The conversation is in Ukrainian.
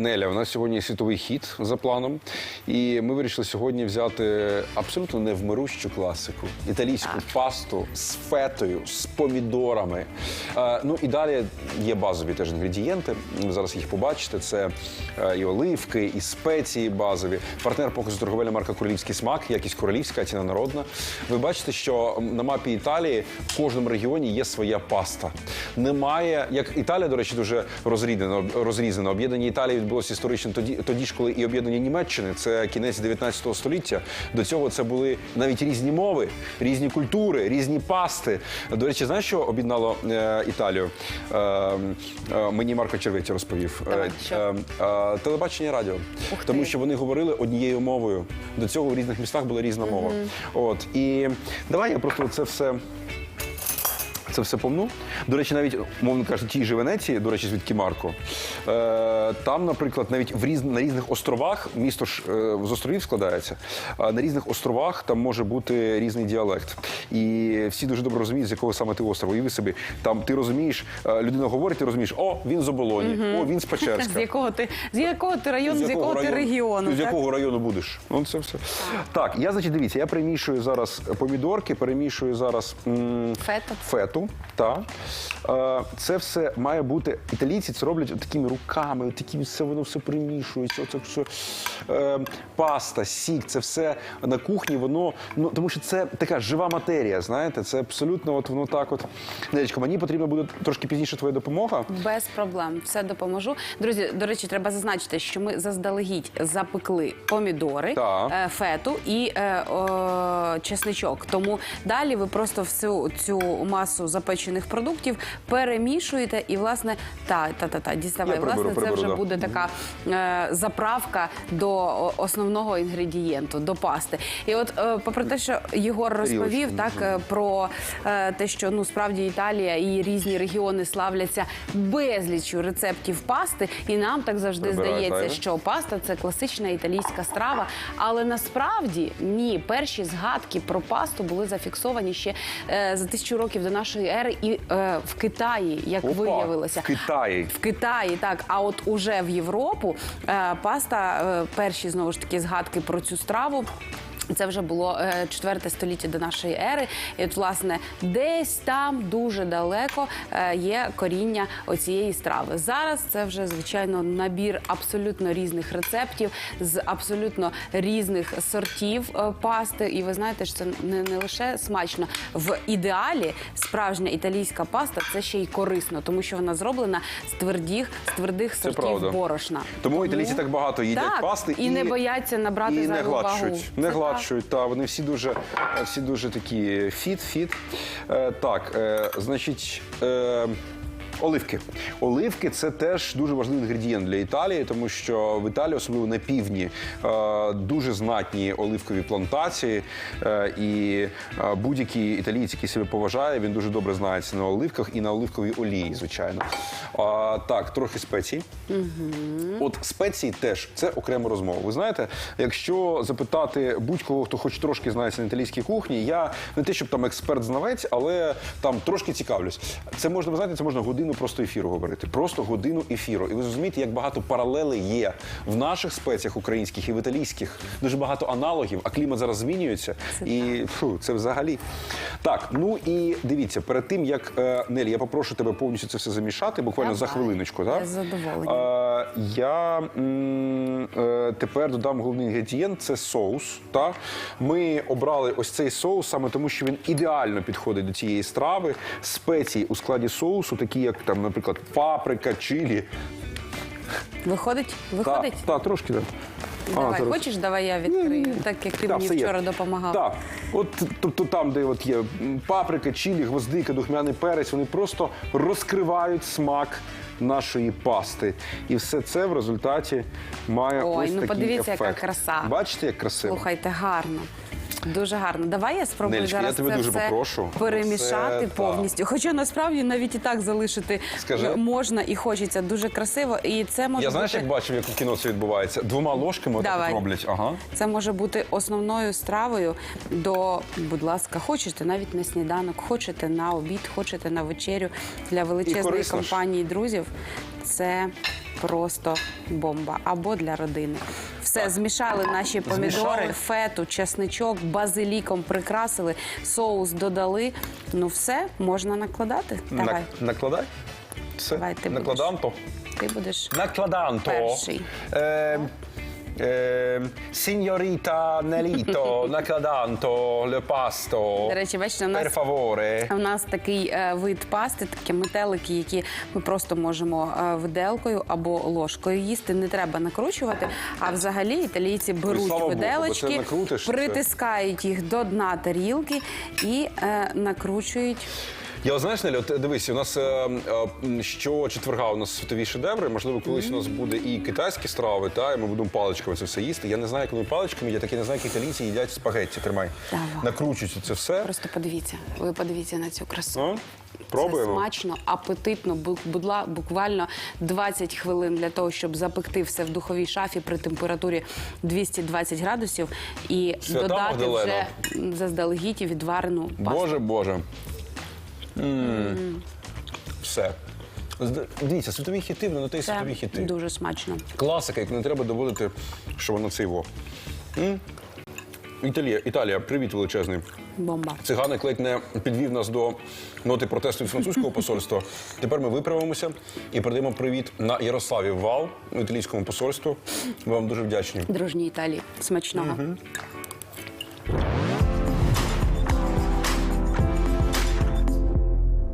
Неля, у нас сьогодні світовий хід за планом, і ми вирішили сьогодні взяти абсолютно невмирущу класику італійську пасту з фетою, з помідорами. Е, ну і далі є базові теж інгредієнти. Ви зараз їх побачите. Це е, і оливки, і спеції базові. Партнер показу торговельна марка Королівський смак, якість королівська, ціна народна. Ви бачите, що на мапі Італії в кожному регіоні є своя паста. Немає, як Італія, до речі, дуже розрізана, розрізана. Об'єднання Італії відбулося історично тоді, тоді ж, коли і об'єднання Німеччини, це кінець 19 століття. До цього це були навіть різні мови, різні культури, різні пасти. До речі, знаєш, що об'єднало е, Італію? Е, е, мені Марко Червиті розповів. Давай, Е, що? е, е, телебачення радіо. Ух ти. Тому що вони говорили однією мовою. До цього в різних містах була різна мова. От і давай я просто це все. Це все помну. До речі, навіть, мовно кажучи, тій же Венеції, до речі, звідки Марко, е, там, наприклад, навіть в різ, на різних островах, місто ж е, з островів складається, а на різних островах там може бути різний діалект. І всі дуже добре розуміють, з якого саме ти острова. Уяви собі, там ти розумієш, е, людина говорить, ти розумієш, о, він з оболоні, о, він з Печерська. З якого ти з якого ти району, з якого, ти регіону? З так? якого району будеш? Ну це все. Так, я значить, дивіться, я перемішую зараз помідорки, перемішую зараз м, Фету. фету. Та. Е, це все має бути. Італійці це роблять такими руками, от такими все воно все примішується. Оце все. Е, паста, сік, це все на кухні, воно. Ну тому що це така жива матерія, знаєте, це абсолютно от воно так. От. Нелечко, мені потрібна буде трошки пізніше твоя допомога. Без проблем, все допоможу. Друзі, до речі, треба зазначити, що ми заздалегідь запекли помідори, е, фету і е, о, чесничок. Тому далі ви просто всю цю масу запечених продуктів перемішуєте і, власне, та та та та діставай. Я приберу, власне, це вже да. буде така е, заправка до основного інгредієнту, до пасти. І от, е, попри те, що Єгор розповів так е, про е, те, що ну справді Італія і різні регіони славляться безліччю рецептів пасти, і нам так завжди Прибирай здається, зайве. що паста це класична італійська страва. Але насправді ні, перші згадки про пасту були зафіксовані ще е, за тисячу років до нашої ери, і е, в Китаї, як Опа, виявилося, в Китаї. в Китаї, так. А от уже в Європу е, паста, е, перші знову ж таки згадки про цю страву. Це вже було е, четверте століття до нашої ери. І от, власне, десь там дуже далеко е, є коріння оцієї страви. Зараз це вже звичайно набір абсолютно різних рецептів з абсолютно різних сортів е, пасти. І ви знаєте, що це не, не лише смачно. В ідеалі справжня італійська паста це ще й корисно, тому що вона зроблена з твердих, з твердих Це сортів правда. борошна. Тому італійці так багато їдять так, пасти і, не бояться набрати і не зайву вагу. Не Це. Та вони всі дуже, всі дуже такі фіт, фіт. Е, так, е, значить. Е, Оливки. Оливки це теж дуже важливий інгредієнт для Італії, тому що в Італії, особливо на півдні, е, дуже знатні оливкові плантації. е, І е, будь-який італієць, який себе поважає, він дуже добре знається на оливках і на оливковій олії, звичайно. А, так, трохи спецій. От спеції теж це окрема розмова. Ви знаєте, якщо запитати будь-кого, хто хоч трошки знається на італійській кухні, я не те, щоб там експерт-знавець, але там трошки цікавлюсь. Це можна, ви знаєте, це можна годину просто ефіру говорити. Просто годину ефіру. І ви зрозумієте, як багато паралелей є в наших спеціях українських і в італійських. Дуже багато аналогів, а клімат зараз змінюється. і фу, це взагалі. Так, ну і дивіться, перед тим як е, Нелі, я попрошу тебе повністю це все замішати, буквально за хвилиночку. Так? Я з задоволенням. Е, Я м, е, тепер додам головний інгредієнт це соус. Та? Ми обрали ось цей соус саме тому, що він ідеально підходить до цієї страви. Спеції у складі соусу, такі як там, наприклад, паприка, чилі. Виходить? Виходить? та, трошки так. Давай, зараз. хочеш, давай я відкрию, так як ти Та, мені все є. вчора допомагав. Так, от тобто там, де от є паприка, чилі, гвоздика, духмяний перець, вони просто розкривають смак нашої пасти. І все це в результаті має Ой, ось ну такий подивіться, яка краса. Бачите, як красиво? Слухайте, гарно. Дуже гарно. Давай я спробую Нелечка, я зараз тебе це дуже все попрошу. перемішати Це, так. повністю. Хоча насправді навіть і так залишити Скажи. можна і хочеться дуже красиво. І це може Я знаєш, бути як бачив, як у кіно це відбувається? Двома ложками отак Давай. от роблять. Ага. Це може бути основною стравою до, будь ласка, хочете навіть на сніданок, хочете на обід, хочете на вечерю для величезної корисно ж. компанії друзів. Це просто бомба або для родини. Все, змішали наші помідори, Змішали. фету, чесничок, базиліком прикрасили, соус додали. Ну все, можна накладати. Давай, Нак- накладай. Все. Давай, ти будеш. Накладанто. ти будеш. Накладанто. Перший. Е, е, Сіньоріта Неліто, накладанто, пасто. До речі, бачите, у нас Per favore. У нас такий е, вид пасти, такі метелики, які ми просто можемо е, виделкою або ложкою їсти. Не треба накручувати. А взагалі італійці беруть слава Богу, бо це виделочки, накрутиш, це- притискають їх до дна тарілки і е, накручують. Я знаєш, Нелі, от дивись, у нас е, е, що четверга у нас світові шедеври. Можливо, колись у нас буде і китайські страви, та і ми будемо паличками це все їсти. Я не знаю, як вони паличками, я так і не знаю, як італійці їдять спагетті. Тримай. Давай. Накручується це все. Просто подивіться, ви подивіться на цю красу. Ну, пробуємо. Це смачно, апетитно, бу- будла буквально 20 хвилин для того, щоб запекти все в духовій шафі при температурі 220 градусів і Свята додати Магдалена. вже заздалегідь відварену пасту. Боже, Боже. Все. Дивіться, світові хіти, воно те й Це світові хіти. дуже смачно. Класика, як не треба доводити, що воно це його. М? Італія, Італія, привіт величезний. Бомба. Циганик ледь не підвів нас до ноти протесту від французького посольства. Тепер ми виправимося і передаємо привіт на Ярославі Вал, італійському посольству. Ми вам дуже вдячні. Дружній Італії. Смачного.